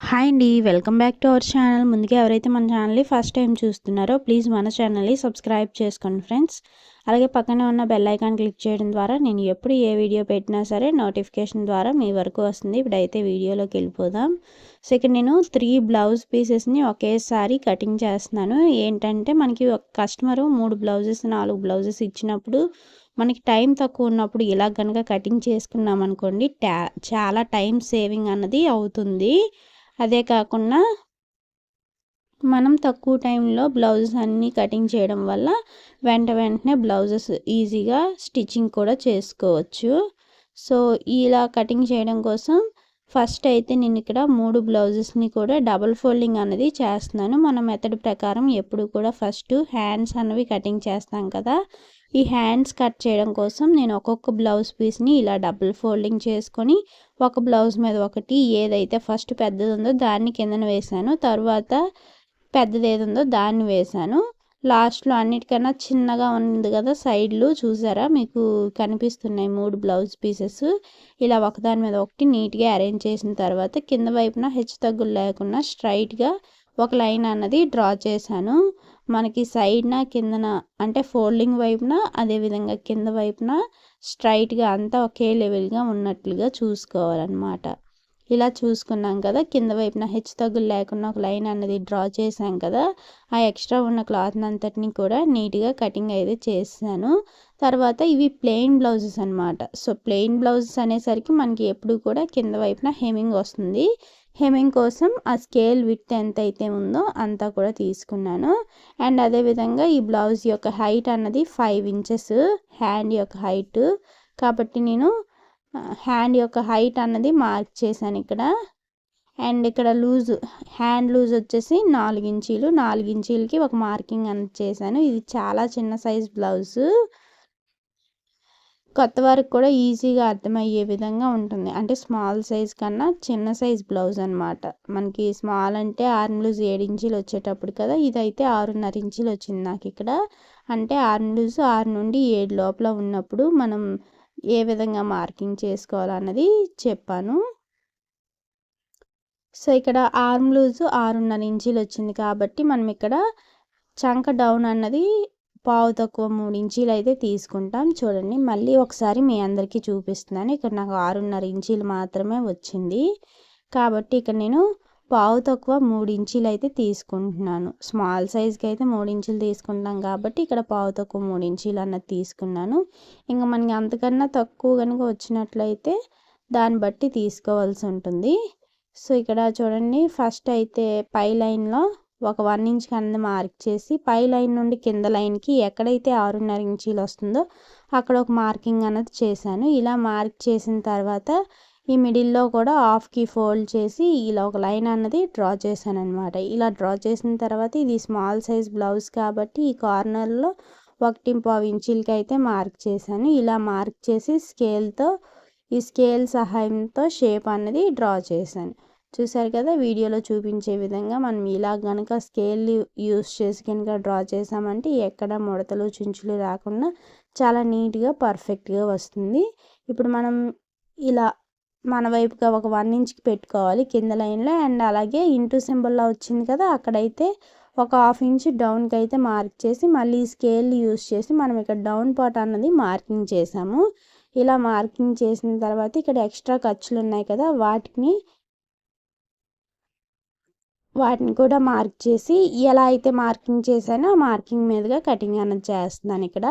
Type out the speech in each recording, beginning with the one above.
Hi అండి welcome back to our channel ముందుగా ఎవరైతే మన ఛానల్ని ఫస్ట్ టైం చూస్తున్నారో ప్లీజ్ మన ఛానల్ని సబ్స్క్రైబ్ చేసుకోండి ఫ్రెండ్స్ అలాగే పక్కనే ఉన్న బెల్ ఐకాన్ క్లిక్ చేయడం ద్వారా నేను ఎప్పుడు ఏ వీడియో పెట్టినా సరే నోటిఫికేషన్ ద్వారా మీ వరకు వస్తుంది. ఇప్పుడైతే వీడియోలోకి వెళ్ళిపోదాం. సో ఇక్కడ నేను త్రీ బ్లౌజ్ పీసెస్ని ఒకేసారి కటింగ్ చేస్తున్నాను. ఏంటంటే మనకి ఒక కస్టమరు మూడు బ్లౌజెస్ నాలుగు బ్లౌజెస్ ఇచ్చినప్పుడు మనకి టైం తక్కువ ఉన్నప్పుడు ఇలా కనుక కటింగ్ చేసుకున్నాం అనుకోండి చాలా టైం సేవింగ్ అన్నది అవుతుంది. అదే కాకుండా మనం తక్కువ టైంలో బ్లౌజెస్ అన్నీ కటింగ్ చేయడం వల్ల వెంట వెంటనే బ్లౌజెస్ ఈజీగా స్టిచ్చింగ్ కూడా చేసుకోవచ్చు. సో ఇలా కటింగ్ చేయడం కోసం ఫస్ట్ అయితే నేను ఇక్కడ మూడు బ్లౌజెస్ని కూడా డబుల్ ఫోల్డింగ్ అనేది చేస్తున్నాను. మన మెథడ్ ప్రకారం ఎప్పుడు కూడా ఫస్ట్ హ్యాండ్స్ అనేవి కటింగ్ చేస్తాం కదా ఈ హ్యాండ్స్ కట్ చేయడం కోసం నేను ఒక్కొక్క బ్లౌజ్ పీస్ని ఇలా డబుల్ ఫోల్డింగ్ చేసుకొని ఒక బ్లౌజ్ మీద ఒకటి ఏదైతే ఫస్ట్ పెద్దది ఉందో దాన్ని కిందన వేసాను తర్వాత పెద్దది ఏది ఉందో దాన్ని వేసాను లాస్ట్లో అన్నిటికన్నా చిన్నగా ఉంది కదా సైడ్లు చూసారా? మీకు కనిపిస్తున్నాయి మూడు బ్లౌజ్ పీసెస్. ఇలా ఒకదాని మీద ఒకటి నీట్గా అరేంజ్ చేసిన తర్వాత కింద వైపున హెచ్చు తగ్గులు లేకుండా స్ట్రైట్గా ఒక లైన్ అన్నది డ్రా చేశాను. మనకి సైడ్న కిందన అంటే ఫోల్డింగ్ వైపున అదేవిధంగా కింద వైపున స్ట్రైట్గా అంతా ఒకే లెవెల్గా ఉన్నట్లుగా చూసుకోవాలన్నమాట. ఇలా చూసుకున్నాం కదా కింద వైపున హెచ్చు తగ్గులు లేకుండా ఒక లైన్ అన్నది డ్రా చేసాం కదా ఆ ఎక్స్ట్రా ఉన్న క్లాత్ అంతటిని కూడా నీట్గా కటింగ్ అయితే చేశాను. తర్వాత ఇవి ప్లెయిన్ బ్లౌజెస్ అనమాట సో ప్లెయిన్ బ్లౌజెస్ అనేసరికి మనకి ఎప్పుడు కూడా కింద వైపున హెమింగ్ వస్తుంది. హెమింగ్ కోసం ఆ స్కేల్ విత్ ఎంత అయితే ఉందో అంతా కూడా తీసుకున్నాను. అండ్ అదేవిధంగా ఈ బ్లౌజ్ యొక్క హైట్ అన్నది ఫైవ్ ఇంచెస్ హ్యాండ్ యొక్క హైట్. కాబట్టి నేను హ్యాండ్ యొక్క హైట్ అన్నది మార్క్ చేశాను ఇక్కడ. అండ్ ఇక్కడ లూజ్ హ్యాండ్ లూజ్ వచ్చేసి నాలుగు ఇంచీలు. నాలుగు ఇంచీలకి ఒక మార్కింగ్ అనేది చేశాను. ఇది చాలా చిన్న సైజ్ బ్లౌజ్. కొత్త వారికి కూడా ఈజీగా అర్థమయ్యే విధంగా ఉంటుంది. అంటే స్మాల్ సైజ్ కన్నా చిన్న సైజ్ బ్లౌజ్ అనమాట మనకి స్మాల్ అంటే ఆర్మ్ లూజ్ ఏడు ఇంచీలు వచ్చేటప్పుడు కదా ఇదైతే ఆరున్నర ఇంచీలు వచ్చింది నాకు ఇక్కడ. అంటే ఆర్మ్ లూజ్ ఆరు నుండి ఏడు లోపల ఉన్నప్పుడు మనం ఏ విధంగా మార్కింగ్ చేసుకోవాలన్నది చెప్పాను. సో ఇక్కడ ఆర్మ్ లూజ్ ఆరున్నర ఇంచీలు వచ్చింది కాబట్టి మనం ఇక్కడ చంక డౌన్ అన్నది పావు తక్కువ మూడు ఇంచీలు అయితే తీసుకుంటాం. చూడండి మళ్ళీ ఒకసారి మీ అందరికీ చూపిస్తున్నాను. ఇక్కడ నాకు ఆరున్నర ఇంచీలు మాత్రమే వచ్చింది. కాబట్టి ఇక్కడ నేను పావు తక్కువ మూడు ఇంచీలు అయితే తీసుకుంటున్నాను. స్మాల్ సైజ్కి అయితే మూడు ఇంచులు తీసుకుంటాం కాబట్టి ఇక్కడ పావు తక్కువ మూడు ఇంచీలు అన్నది తీసుకున్నాను. ఇంకా మనకి అంతకన్నా తక్కువ కనుక వచ్చినట్లయితే దాన్ని బట్టి తీసుకోవాల్సి ఉంటుంది. సో ఇక్కడ చూడండి ఫస్ట్ అయితే పై లైన్లో ఒక వన్ ఇంచ్ కింద మార్క్ చేసి పై లైన్ నుండి కింద లైన్కి ఎక్కడైతే ఆరున్నర ఇంచీలు వస్తుందో అక్కడ ఒక మార్కింగ్ అనేది చేశాను. ఇలా మార్క్ చేసిన తర్వాత ఈ మిడిల్లో కూడా హాఫ్కి ఫోల్డ్ చేసి ఇలా ఒక లైన్ అన్నది డ్రా చేశాను అనమాట ఇలా డ్రా చేసిన తర్వాత ఇది స్మాల్ సైజ్ బ్లౌజ్ కాబట్టి ఈ కార్నర్లో ఒకటి పావు ఇంచులకి అయితే మార్క్ చేశాను. ఇలా మార్క్ చేసి స్కేల్తో ఈ స్కేల్ సహాయంతో షేప్ అన్నది డ్రా చేశాను. చూసారు కదా వీడియోలో చూపించే విధంగా మనం ఇలా కనుక స్కేల్ యూస్ చేసి కనుక డ్రా చేసామంటే ఎక్కడ ముడతలు చుంచులు రాకుండా చాలా నీట్గా పర్ఫెక్ట్గా వస్తుంది. ఇప్పుడు మనం ఇలా మన వైపుగా ఒక వన్ ఇంచ్కి పెట్టుకోవాలి. కింద లైన్లో అండ్ అలాగే ఇంటూ సింబల్లో వచ్చింది కదా అక్కడైతే ఒక హాఫ్ ఇంచ్ డౌన్కి అయితే మార్క్ చేసి మళ్ళీ స్కేల్ యూస్ చేసి మనం ఇక్కడ డౌన్ పార్ట్ అన్నది మార్కింగ్ చేసాము ఇలా మార్కింగ్ చేసిన తర్వాత ఇక్కడ ఎక్స్ట్రా ఖర్చులు ఉన్నాయి కదా వాటిని వాటిని కూడా మార్క్ చేసి ఎలా అయితే మార్కింగ్ చేశానో ఆ మార్కింగ్ మీదుగా కటింగ్ అన్నది చేస్తున్నాను ఇక్కడ.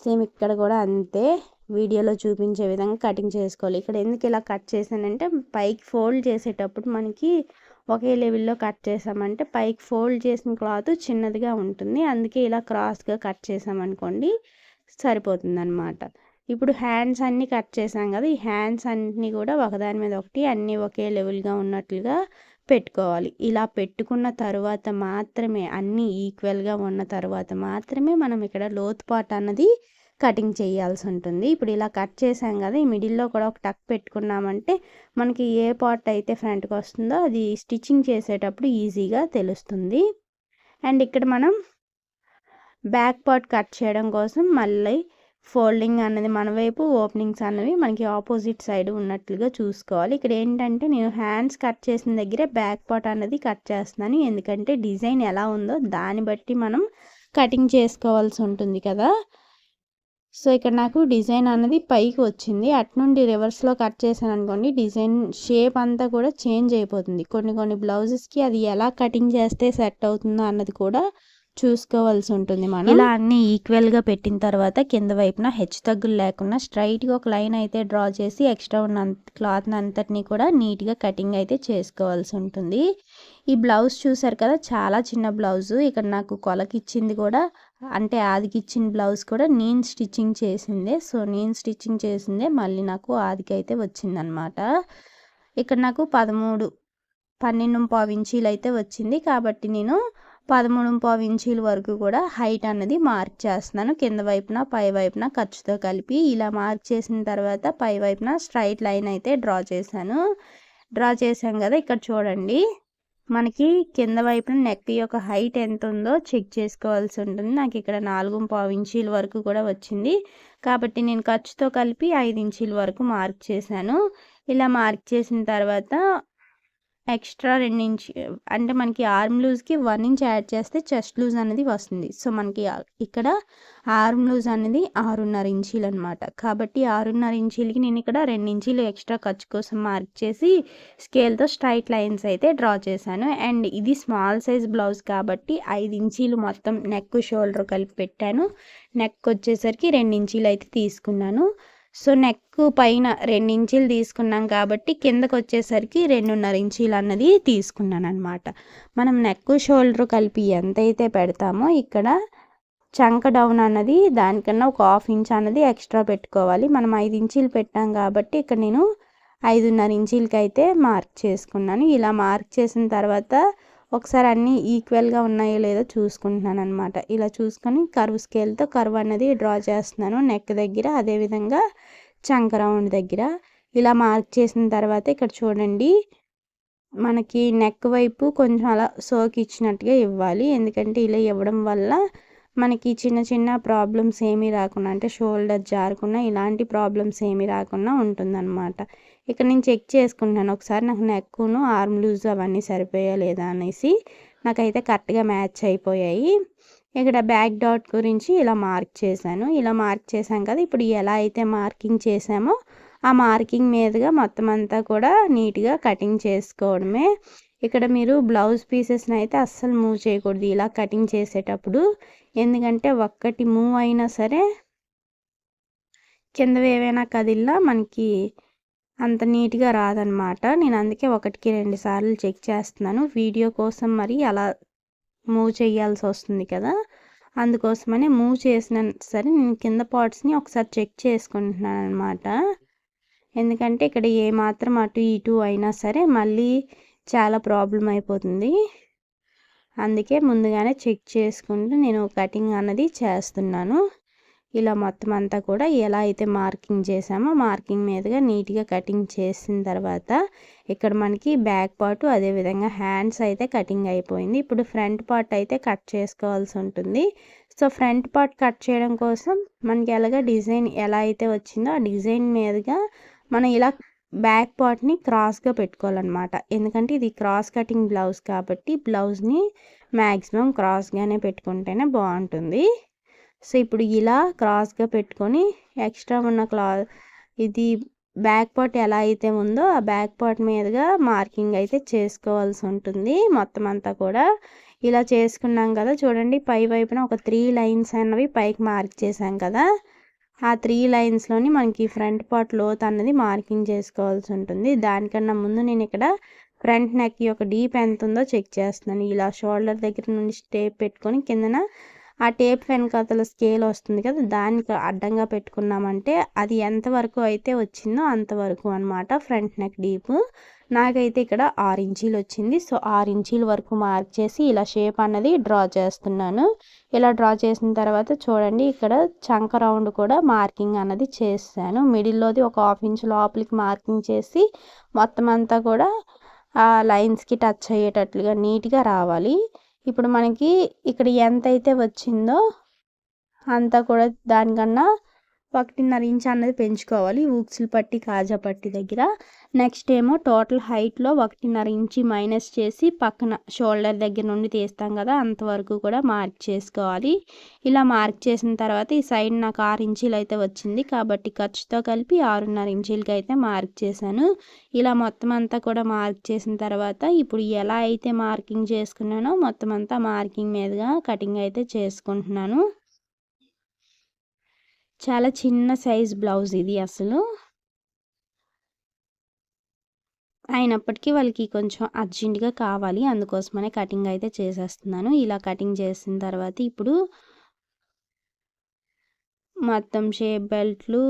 సేమ్ ఇక్కడ కూడా అంతే. వీడియోలో చూపించే విధంగా కటింగ్ చేసుకోవాలి. ఇక్కడ ఎందుకు ఇలా కట్ చేశానంటే పైకి ఫోల్డ్ చేసేటప్పుడు మనకి ఒకే లెవెల్లో కట్ చేసామంటే పైకి ఫోల్డ్ చేసిన క్లాత్ చిన్నదిగా ఉంటుంది. అందుకే ఇలా క్రాస్గా కట్ చేసామనుకోండి సరిపోతుంది అనమాట ఇప్పుడు హ్యాండ్స్ అన్నీ కట్ చేసాం కదా ఈ హ్యాండ్స్ అన్నీ కూడా ఒకదాని మీద ఒకటి అన్నీ ఒకే లెవెల్గా ఉన్నట్లుగా పెట్టుకోవాలి. ఇలా పెట్టుకున్న తర్వాత మాత్రమే అన్నీ ఈక్వల్గా ఉన్న తర్వాత మాత్రమే మనం ఇక్కడ లోతుపాటు అన్నది కటింగ్ చేయాల్సి ఉంటుంది ఇప్పుడు ఇలా కట్ చేసాం కదా ఈ మిడిల్లో కూడా ఒక టక్ పెట్టుకున్నామంటే మనకి ఏ పార్ట్ అయితే ఫ్రంట్కి వస్తుందో అది స్టిచ్చింగ్ చేసేటప్పుడు ఈజీగా తెలుస్తుంది. అండ్ ఇక్కడ మనం బ్యాక్ పార్ట్ కట్ చేయడం కోసం మళ్ళీ ఫోల్డింగ్ అన్నది మన వైపు ఓపెనింగ్స్ అన్నవి మనకి ఆపోజిట్ సైడ్ ఉన్నట్లుగా చూసుకోవాలి. ఇక్కడ ఏంటంటే నేను హ్యాండ్స్ కట్ చేసిన దగ్గరే బ్యాక్ పార్ట్ అన్నది కట్ చేస్తున్నాను. ఎందుకంటే డిజైన్ ఎలా ఉందో దాన్ని బట్టి మనం కటింగ్ చేసుకోవాల్సి ఉంటుంది కదా. సో ఇక్కడ నాకు డిజైన్ అన్నది పైకి వచ్చింది. అటు నుండి రివర్స్లో కట్ చేశాను అనుకోండి డిజైన్ షేప్ అంతా కూడా చేంజ్ అయిపోతుంది. కొన్ని కొన్ని బ్లౌజెస్కి అది ఎలా కటింగ్ చేస్తే సెట్ అవుతుందో అన్నది కూడా చూసుకోవాల్సి ఉంటుంది మనం. ఇలా అన్నీ ఈక్వల్గా పెట్టిన తర్వాత కింద వైపున హెచ్చు తగ్గులు లేకుండా స్ట్రైట్గా ఒక లైన్ అయితే డ్రా చేసి ఎక్స్ట్రా ఉన్న క్లాత్ అంతటిని కూడా నీట్గా కటింగ్ అయితే చేసుకోవాల్సి ఉంటుంది. ఈ బ్లౌజ్ చూసారు కదా చాలా చిన్న బ్లౌజు ఇక్కడ నాకు కొలకిచ్చింది కూడా అంటే ఆదికిచ్చిన బ్లౌజ్ కూడా నేను స్టిచ్చింగ్ చేసిందే. సో నేను స్టిచ్చింగ్ చేసిందే మళ్ళీ నాకు ఆదికి అయితే వచ్చిందనమాట. ఇక్కడ నాకు పదమూడు పన్నెండు పావు ఇంచీలు అయితే వచ్చింది. కాబట్టి నేను పదమూడు పావు ఇంచీల వరకు కూడా హైట్ అన్నది మార్క్ చేస్తున్నాను. కింద వైపున పై వైపున ఖర్చుతో కలిపి ఇలా మార్క్ చేసిన తర్వాత పై వైపున స్ట్రైట్ లైన్ అయితే డ్రా చేశాను. డ్రా చేశాం కదా ఇక్కడ చూడండి. మనకి కింద వైపున నెక్ యొక్క హైట్ ఎంత ఉందో చెక్ చేసుకోవాల్సి ఉంటుంది. నాకు ఇక్కడ నాలుగు పావు ఇంచీల వరకు కూడా వచ్చింది. కాబట్టి నేను ఖర్చుతో కలిపి ఐదు ఇంచీల వరకు మార్క్ చేశాను. ఇలా మార్క్ చేసిన తర్వాత ఎక్స్ట్రా రెండు ఇంచ్ అంటే మనకి ఆర్మ్ లూజ్కి వన్ ఇంచ్ యాడ్ చేస్తే చెస్ట్ లూజ్ అనేది వస్తుంది. సో మనకి ఇక్కడ ఆర్మ్ లూజ్ అనేది ఆరున్నర ఇంచీలు అనమాట కాబట్టి ఆరున్నర ఇంచీలకి నేను ఇక్కడ రెండు ఇంచీలు ఎక్స్ట్రా ఖర్చు కోసం మార్క్ చేసి స్కేల్తో స్ట్రైట్ లైన్స్ అయితే డ్రా చేశాను. అండ్ ఇది స్మాల్ సైజ్ బ్లౌజ్ కాబట్టి ఐదు ఇంచీలు మొత్తం నెక్ షోల్డర్ కలిపి పెట్టాను. నెక్ వచ్చేసరికి రెండు ఇంచీలు అయితే తీసుకున్నాను. సో నెక్ పైన రెండు ఇంచీలు తీసుకున్నాం కాబట్టి కిందకు వచ్చేసరికి రెండున్నర ఇంచీలు అన్నది తీసుకున్నాను అనమాట మనం నెక్ షోల్డర్ కలిపి ఎంతైతే పెడతామో ఇక్కడ చంక డౌన్ అన్నది దానికన్నా ఒక హాఫ్ ఇంచ్ అన్నది ఎక్స్ట్రా పెట్టుకోవాలి. మనం ఐదు ఇంచీలు పెట్టాం కాబట్టి ఇక్కడ నేను ఐదున్నర ఇంచీలకి అయితే మార్క్ చేసుకున్నాను. ఇలా మార్క్ చేసిన తర్వాత ఒకసారి అన్నీ ఈక్వల్గా ఉన్నాయో లేదో చూసుకుంటున్నాను అనమాట ఇలా చూసుకొని కర్వ్ స్కేల్తో కర్వ్ అన్నది డ్రా చేస్తున్నాను. నెక్ దగ్గర అదేవిధంగా చంక రౌండ్ దగ్గర. ఇలా మార్క్ చేసిన తర్వాత ఇక్కడ చూడండి మనకి నెక్ వైపు కొంచెం అలా సోక్ ఇచ్చినట్టుగా ఇవ్వాలి. ఎందుకంటే ఇలా ఇవ్వడం వల్ల మనకి చిన్న చిన్న ప్రాబ్లమ్స్ ఏమీ రాకుండా అంటే షోల్డర్ జారకుండా ఇలాంటి ప్రాబ్లమ్స్ ఏమీ రాకుండా ఉంటుందన్నమాట. ఇక్కడ నేను చెక్ చేసుకుంటాను. ఒకసారి నాకు నెక్కును ఆర్మ్ లూజ్ అవన్నీ సరిపోయా లేదా అనేసి నాకైతే కరెక్ట్గా మ్యాచ్ అయిపోయాయి. ఇక్కడ బ్యాక్ డాట్ గురించి ఇలా మార్క్ చేశాను. ఇలా మార్క్ చేశాం కదా ఇప్పుడు ఎలా అయితే మార్కింగ్ చేసామో ఆ మార్కింగ్ మీదుగా మొత్తం అంతా కూడా నీట్గా కటింగ్ చేసుకోవడమే. ఇక్కడ మీరు బ్లౌజ్ పీసెస్ని అయితే అస్సలు మూవ్ చేయకూడదు. ఇలా కటింగ్ చేసేటప్పుడు ఎందుకంటే ఒక్కటి మూవ్ అయినా సరే కిందవి ఏవైనా కదిల్లా మనకి అంత నీట్గా రాదనమాట. నేను అందుకే ఒకటికి రెండు సార్లు చెక్ చేస్తున్నాను. వీడియో కోసం మరి అలా మూవ్ చేయాల్సి వస్తుంది కదా! అందుకోసమనే మూవ్ చేసిన సరే నేను కింద పార్ట్స్ని ఒకసారి చెక్ చేసుకుంటున్నాను అనమాట ఎందుకంటే ఇక్కడ ఏ మాత్రం అటు ఇటు అయినా సరే మళ్ళీ చాలా ప్రాబ్లం అయిపోతుంది. అందుకే ముందుగానే చెక్ చేసుకుంటూ నేను కటింగ్ అన్నది చేస్తున్నాను. ఇలా మొత్తం అంతా కూడా ఎలా అయితే మార్కింగ్ చేసామో మార్కింగ్ మీదుగా నీట్గా కటింగ్ చేసిన తర్వాత ఇక్కడ మనకి బ్యాక్ పార్ట్ అదేవిధంగా హ్యాండ్స్ అయితే కటింగ్ అయిపోయింది. ఇప్పుడు ఫ్రంట్ పార్ట్ అయితే కట్ చేసుకోవాల్సి ఉంటుంది. సో ఫ్రంట్ పార్ట్ కట్ చేయడం కోసం మనకి ఎలాగ డిజైన్ ఎలా అయితే వచ్చిందో ఆ డిజైన్ మీదుగా మనం ఇలా బ్యాక్ పార్ట్ని క్రాస్గా పెట్టుకోవాలన్నమాట. ఎందుకంటే ఇది క్రాస్ కటింగ్ బ్లౌజ్ కాబట్టి బ్లౌజ్ని మ్యాక్సిమం క్రాస్గానే పెట్టుకుంటేనే బాగుంటుంది. సో ఇప్పుడు ఇలా క్రాస్గా పెట్టుకొని ఎక్స్ట్రా ఉన్న క్లా ఇది బ్యాక్ పార్ట్ ఎలా అయితే ఉందో ఆ బ్యాక్ పార్ట్ మీదుగా మార్కింగ్ అయితే చేసుకోవాల్సి ఉంటుంది మొత్తం అంతా కూడా. ఇలా చేసుకున్నాం కదా చూడండి పై వైపున ఒక త్రీ లైన్స్ అన్నవి పైకి మార్క్ చేసాం కదా ఆ త్రీ లైన్స్లోని మనకి ఫ్రంట్ పార్ట్ లోత్ అన్నది మార్కింగ్ చేసుకోవాల్సి ఉంటుంది. దానికన్నా ముందు నేను ఇక్కడ ఫ్రంట్ నెక్ యొక్క డీప్ ఎంత ఉందో చెక్ చేస్తున్నాను. ఇలా షోల్డర్ దగ్గర నుండి స్టేప్ పెట్టుకొని కిందన ఆ టేప్ వెనకాతల స్కేల్ వస్తుంది కదా దానికి అడ్డంగా పెట్టుకున్నామంటే అది ఎంతవరకు అయితే వచ్చిందో అంతవరకు అనమాట ఫ్రంట్ నెక్ డీప్. నాకైతే ఇక్కడ ఆరు ఇంచీలు వచ్చింది. సో ఆరు ఇంచీల వరకు మార్క్ చేసి ఇలా షేప్ అన్నది డ్రా చేస్తున్నాను. ఇలా డ్రా చేసిన తర్వాత చూడండి ఇక్కడ చంక రౌండ్ కూడా మార్కింగ్ అన్నది చేశాను. మిడిల్లోది ఒక హాఫ్ ఇంచ్ లోపలికి మార్కింగ్ చేసి మొత్తం అంతా కూడా ఆ లైన్స్కి టచ్ అయ్యేటట్లుగా నీట్గా రావాలి. ఇప్పుడు మనకి ఇక్కడ ఎంత అయితే వచ్చిందో అంతా కూడా దానికన్నా ఒకటిన్నర ఇంచ్ అన్నది పెంచుకోవాలి. ఊక్సులు పట్టి కాజా పట్టి దగ్గర. నెక్స్ట్ ఏమో టోటల్ హైట్లో ఒకటిన్నర ఇంచి మైనస్ చేసి పక్కన షోల్డర్ దగ్గర నుండి తీస్తాం కదా అంతవరకు కూడా మార్క్ చేసుకోవాలి. ఇలా మార్క్ చేసిన తర్వాత ఈ సైడ్ నాకు ఆరు ఇంచీలు అయితే వచ్చింది కాబట్టి ఖర్చుతో కలిపి ఆరున్నర ఇంచీలకి అయితే మార్క్ చేశాను. ఇలా మొత్తం అంతా కూడా మార్క్ చేసిన తర్వాత ఇప్పుడు ఎలా అయితే మార్కింగ్ చేసుకున్నానో మొత్తం అంతా మార్కింగ్ మీదుగా కటింగ్ అయితే చేసుకుంటున్నాను. చాలా చిన్న సైజ్ బ్లౌజ్ ఇది అసలు. అయినప్పటికీ వాళ్ళకి కొంచెం అర్జెంటుగా కావాలి. అందుకోసమనే కటింగ్ అయితే చేసేస్తున్నాను. ఇలా కటింగ్ చేసిన తర్వాత ఇప్పుడు మొత్తం షేప్ బెల్ట్లు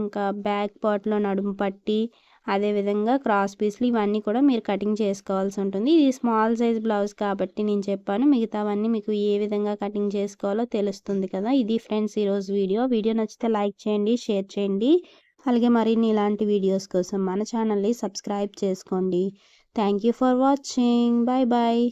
ఇంకా బ్యాక్ పార్ట్లో నడుము పట్టి అదేవిధంగా క్రాస్ పీస్లు ఇవన్నీ కూడా మీరు కటింగ్ చేసుకోవాల్సి ఉంటుంది. ఇది స్మాల్ సైజ్ బ్లౌజ్ కాబట్టి నేను చెప్పాను మిగతావన్నీ మీకు ఏ విధంగా కటింగ్ చేసుకోవాలో తెలుస్తుంది కదా. ఇది ఫ్రెండ్స్ ఈరోజు వీడియో. వీడియో నచ్చితే లైక్ చేయండి షేర్ చేయండి. అలాగే మరిన్ని ఇలాంటి వీడియోస్ కోసం మన ఛానల్ని సబ్స్క్రైబ్ చేసుకోండి. Thank you for watching bye bye